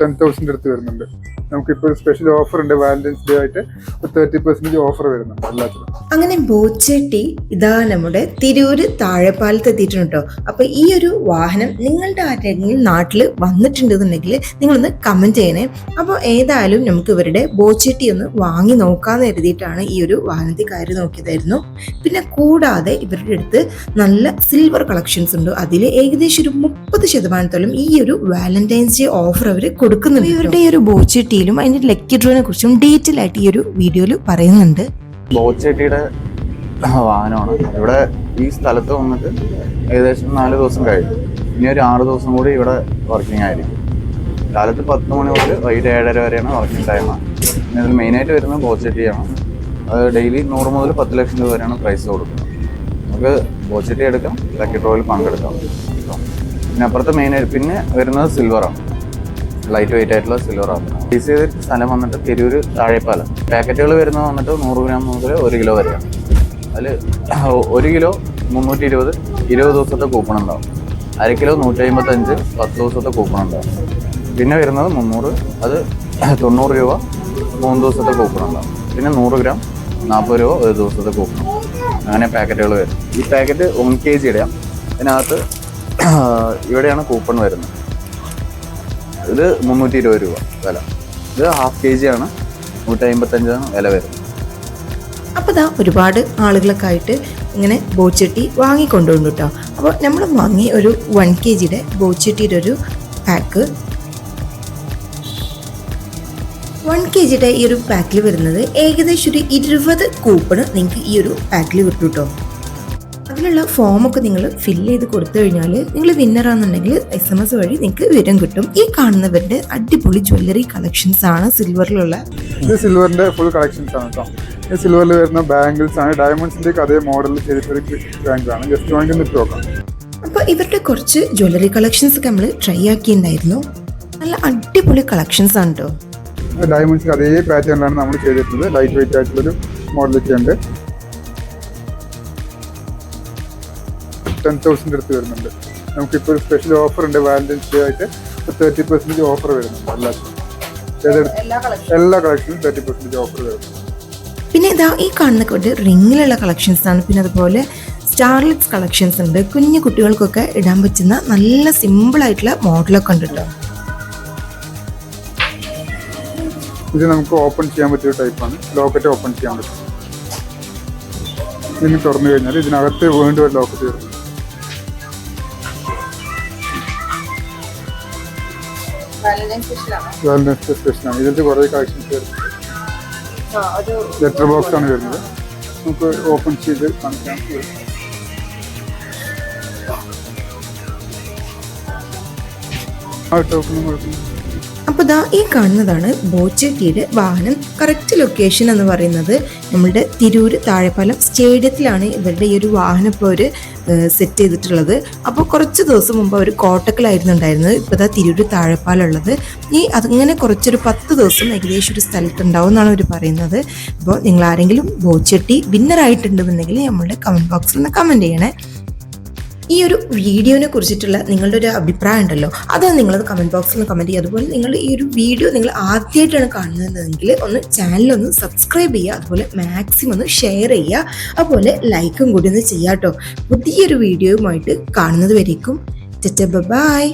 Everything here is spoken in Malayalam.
ടെൻ തൗസൻഡ് അടുത്ത് വരുന്നുണ്ട്. നമുക്കിപ്പോൾ സ്പെഷ്യൽ ഓഫർ ഉണ്ട് വാലന്റൈൻസ് ഡേ ആയിട്ട്. തേർട്ടി പെർസെന്റേജ് ഓഫർ വരുന്നുണ്ട് എല്ലാത്തിനും അങ്ങനെ ബോച്ചട്ടി ഇതാ നമ്മുടെ തിരൂര് താഴെപ്പാലത്ത് എത്തിയിട്ടുണ്ട് കേട്ടോ. അപ്പൊ ഈ ഒരു വാഹനം നിങ്ങളുടെ ആരെങ്കിലും നാട്ടിൽ വന്നിട്ടുണ്ടെന്നുണ്ടെങ്കിൽ നിങ്ങളൊന്ന് കമന്റ് ചെയ്യണേ. അപ്പോൾ ഏതായാലും നമുക്ക് ഇവരുടെ ബോച്ചട്ടി ഒന്ന് വാങ്ങി നോക്കാന്ന് കരുതിയിട്ടാണ് ഈ ഒരു വാഹനത്തിൽ കയറി നോക്കിയതായിരുന്നു. പിന്നെ കൂടാതെ ഇവരുടെ അടുത്ത് നല്ല സിൽവർ കളക്ഷൻസ് ഉണ്ട്. അതിൽ ഏകദേശം ഒരു മുപ്പത് ശതമാനത്തോളം ഈ ഒരു വാലന്റൈൻസ് ഡേ ഓഫർ അവർ കൊടുക്കുന്നുണ്ട് ഇവരുടെ ഈ ഒരു ബോച്ചട്ടിയിലും അതിന്റെ ലക്കി ഡ്രോനെ കുറിച്ചും ഡീറ്റെയിൽ ആയിട്ട് ഈ ഒരു വീഡിയോയിൽ പറയുന്നുണ്ട്. വാഹനമാണ്. ഇവിടെ ഈ സ്ഥലത്ത് വന്നിട്ട് ഏകദേശം നാല് ദിവസം കഴിഞ്ഞു. ഇനി ഒരു ആറ് ദിവസം കൂടി ഇവിടെ വർക്കിംഗ് ആയിരിക്കും. കാലത്ത് പത്ത് മണി മുതൽ വൈകിട്ട് ഏഴര വരെയാണ് വർക്കിംഗ് ടൈം ഇതിൽ മെയിനായിട്ട് വരുന്നത് ബോച്ചെട്ടിയാണ്. അത് ഡെയിലി നൂറ് മുതൽ പത്ത് ലക്ഷം രൂപ വരെയാണ് പ്രൈസ് കൊടുക്കുന്നത്. നമുക്ക് ബോച്ചെട്ടി എടുക്കാം ലക്കി ഡ്രോയിൽ പങ്കെടുക്കാം. പിന്നെ അപ്പുറത്ത് മെയിനായിട്ട് പിന്നെ വരുന്നത് സിൽവറാണ് ലൈറ്റ് വെയിറ്റ് ആയിട്ടുള്ള സിൽവർ ആണ്. പീസ് ചെയ്ത സ്ഥലം വന്നിട്ട് തിരൂര് താഴെപ്പാലം. പാക്കറ്റുകൾ വരുന്നത് വന്നിട്ട് നൂറ് ഗ്രാം മുതൽ ഒരു കിലോ വരെയാണ്. അതിൽ ഒരു കിലോ മുന്നൂറ്റി ഇരുപത് ഇരുപത് ദിവസത്തെ കൂപ്പൺ ഉണ്ടാവും. അര കിലോ നൂറ്റി അമ്പത്തഞ്ച് പത്ത് ദിവസത്തെ കൂപ്പൺ ഉണ്ടാവും. പിന്നെ വരുന്നത് മുന്നൂറ് അത് തൊണ്ണൂറ് രൂപ മൂന്ന് ദിവസത്തെ കൂപ്പൺ ഉണ്ടാവും. പിന്നെ നൂറ് ഗ്രാം നാൽപ്പത് രൂപ ഒരു ദിവസത്തെ കൂപ്പൺ അങ്ങനെ പാക്കറ്റുകൾ വരും. ഈ പാക്കറ്റ് വൺ കെ ജിയുടെയാണ് ഇതിനകത്ത് ഇവിടെയാണ് കൂപ്പൺ വരുന്നത്. ഇത് മുന്നൂറ്റി ഇരുപത് രൂപ വില. ഇത് ഹാഫ് കെ ജി ആണ്. നൂറ്റി അമ്പത്തഞ്ചാണ് വില വരുന്നത്. അപ്പോൾ ഇതാ ഒരുപാട് ആളുകളൊക്കെ ആയിട്ട് ഇങ്ങനെ ബോച്ചട്ടി വാങ്ങിക്കൊണ്ടുവന്നു കേട്ടോ അപ്പോൾ നമ്മൾ വാങ്ങി ഒരു വൺ കെ ജിയുടെ ബോച്ചട്ടിയുടെ ഒരു പാക്ക് വൺ കെ ജിയുടെ ഈ ഒരു പാക്കിൽ വരുന്നത് ഏകദേശം ഒരു ഇരുപത് കൂപ്പണ് നിങ്ങൾക്ക് ഈ ഒരു പാക്കിൽ കിട്ടും കേട്ടോ അതിലുള്ള ഫോമൊക്കെ നിങ്ങൾ ഫില്ല് ചെയ്ത് കൊടുത്തു കഴിഞ്ഞാൽ നിങ്ങൾ വിന്നറാണെന്നുണ്ടെങ്കിൽ എസ് എം എസ് വഴി നിങ്ങൾക്ക് വിവരം കിട്ടും. ഈ കാണുന്നവരുടെ അടിപൊളി ജ്വല്ലറി കളക്ഷൻസ് ആണ് സിൽവറിലുള്ള ഇത് സിൽവറിന്റെ ഫുൾ കളക്ഷൻസ് ആണ് കേട്ടോ ഈ സിൽവറിൽ വരുന്ന ബാംഗിൾസ് ആണ്. ഡയമണ്ട്സിന്റെ അതേ മോഡൽ ചെയ്തിട്ടൊരു ആണ്. ജസ്റ്റ് വേണമെങ്കിൽ ഒന്ന് ഇട്ട് നോക്കാം. അപ്പോൾ ഇവരുടെ കുറച്ച് ജ്വല്ലറി കളക്ഷൻസ് ഒക്കെ നമ്മൾ ട്രൈ ആക്കിയിട്ടുണ്ടായിരുന്നു. നല്ല അടിപൊളി കളക്ഷൻസ് ആണ് കേട്ടോ ഡയമണ്ട്സിന്റെ അതേ പാറ്റേണിലാണ് നമ്മൾ ചെയ്തിട്ടുള്ളത്. ലൈറ്റ് വെയിറ്റ് ആയിട്ടുള്ളൊരു മോഡലൊക്കെ ഉണ്ട്. ടെൻ തൗസൻഡ് അടുത്ത് വരുന്നുണ്ട്. നമുക്കിപ്പോൾ ഒരു സ്പെഷ്യൽ ഓഫർ ഉണ്ട് വാലന്റൈൻസ് ഡേ ആയിട്ട്. തേർട്ടി പെർസെന്റേജ് ഓഫർ വരുന്നുണ്ട് എല്ലാത്തിനും. എല്ലാ കളക്ഷനും തേർട്ടി പെർസെന്റേജ് ഓഫർ വരുന്നുണ്ട്. പിന്നെ ഇതാ ഈ കാണുന്ന കൊണ്ട് റിങ്ങിലുള്ള കളക്ഷൻസ് ആണ്. പിന്നെ അതുപോലെ സ്റ്റാർലെറ്റ്സ് കളക്ഷൻസ് ഉണ്ട്. കുഞ്ഞു കുട്ടികൾക്കൊക്കെ ഇടാൻ പറ്റുന്ന നല്ല സിമ്പിൾ ആയിട്ടുള്ള മോഡലൊക്കെ ഉണ്ട് കേട്ടോ ഇത് നമുക്ക് ഓപ്പൺ ചെയ്യാൻ പറ്റിയ ടൈപ്പാണ് ലോക്കറ്റ് ഓപ്പൺ ചെയ്യാൻ പറ്റും. ഇതിന് തുറന്നു കഴിഞ്ഞാൽ ഇതിനകത്ത് വീണ്ടും ഒരു ലോക്കറ്റ് വരും വാലന്റൈൻസ് സ്പെഷ്യലാണ് ഇതിൽ കുറേ കളക്ഷൻസ് വരുന്നുണ്ട്. ലെറ്റർ ബോക്സ് ആണ് വരുന്നത്. നമുക്ക് ഓപ്പൺ ചെയ്ത് കാണിക്കാം. ആ ടോക്കണും കുഴപ്പമില്ല അപ്പോൾ ദാ ഈ കാണുന്നതാണ് ബോച്ചട്ടിയുടെ വാഹനം. കറക്റ്റ് ലൊക്കേഷൻ എന്ന് പറയുന്നത് നമ്മളുടെ തിരൂര് താഴെപ്പാലം സ്റ്റേഡിയത്തിലാണ് ഇവരുടെ ഈ ഒരു വാഹനം ഇപ്പോൾ അവർ സെറ്റ് ചെയ്തിട്ടുള്ളത്. അപ്പോൾ കുറച്ച് ദിവസം മുമ്പ് അവർ കോട്ടക്കലായിരുന്നു ഉണ്ടായിരുന്നത്. ഇപ്പോൾ ദാ തിരൂര് താഴെപ്പാലം ഉള്ളത്. ഈ അതിങ്ങനെ കുറച്ചൊരു പത്ത് ദിവസം ഏകദേശം ഒരു സ്ഥലത്ത് ഉണ്ടാവും എന്നാണ് അവർ പറയുന്നത്. അപ്പോൾ നിങ്ങൾ ആരെങ്കിലും ബോച്ചട്ടി വിന്നറായിട്ടുണ്ടെന്നുണ്ടെങ്കിൽ നമ്മളുടെ കമന്റ് ബോക്സിൽ നിന്ന് കമന്റ് ചെയ്യണേ. ഈ ഒരു വീഡിയോനെ കുറിച്ചിട്ടുള്ള നിങ്ങളുടെ ഒരു അഭിപ്രായം ഉണ്ടല്ലോ അത് നിങ്ങളത് കമന്റ് ബോക്സിൽ കമന്റ് ചെയ്യുക. അതുപോലെ നിങ്ങൾ ഈ ഒരു വീഡിയോ നിങ്ങൾ ആദ്യമായിട്ടാണ് കാണുന്നതെങ്കിൽ ഒന്ന് ചാനലൊന്ന് സബ്സ്ക്രൈബ് ചെയ്യുക അതുപോലെ മാക്സിമം ഒന്ന് ഷെയർ ചെയ്യുക അതുപോലെ ലൈക്കും കൂടി ഒന്ന് ചെയ്യാം കേട്ടോ. പുതിയൊരു വീഡിയോയുമായിട്ട് കാണുന്നത് വരേക്കും. ബൈ